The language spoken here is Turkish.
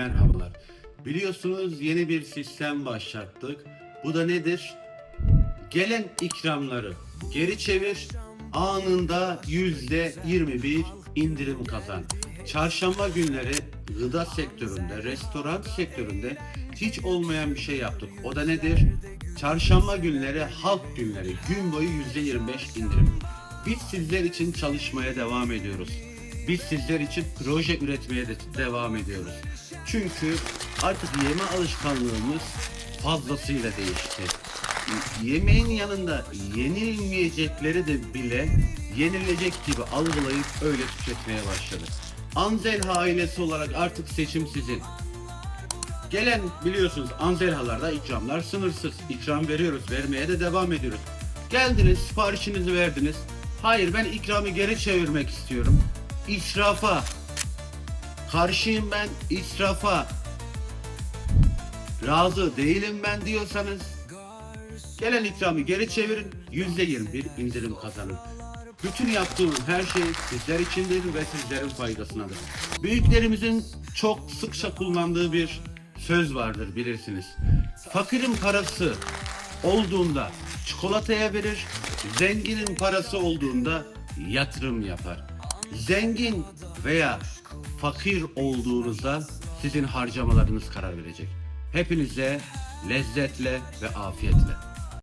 Merhabalar. Biliyorsunuz yeni bir sistem başlattık. Bu da nedir? Gelen ikramları geri çevir, anında yüzde 21 indirim kazan. Çarşamba günleri gıda sektöründe, restoran sektöründe hiç olmayan bir şey yaptık. O da nedir? Çarşamba günleri halk günleri, gün boyu yüzde 25 indirim. Biz sizler için çalışmaya devam ediyoruz. Biz sizler için proje üretmeye de devam ediyoruz. Çünkü artık yeme alışkanlığımız fazlasıyla değişti. Yemeğin yanında yenilmeyecekleri de bile yenilecek gibi algılayıp öyle tüketmeye başladık. Anzelha ailesi olarak artık seçim sizin. Gelen biliyorsunuz Anzelhalarda ikramlar sınırsız. İkram veriyoruz, vermeye de devam ediyoruz. Geldiniz, siparişinizi verdiniz. Hayır ben ikramı geri çevirmek istiyorum. İsrafa. Karşıyım ben israfa. Razı değilim ben diyorsanız gelen ikramı geri çevirin. %21 indirim kazanın. Bütün yaptığım her şey sizler içindir ve sizlerin faydasınadır. Büyüklerimizin çok sıkça kullandığı bir söz vardır bilirsiniz. Fakirin parası olduğunda çikolataya verir, zenginin parası olduğunda yatırım yapar. Zengin veya fakir olduğunuzda sizin harcamalarınız karar verecek. Hepinize lezzetle ve afiyetle.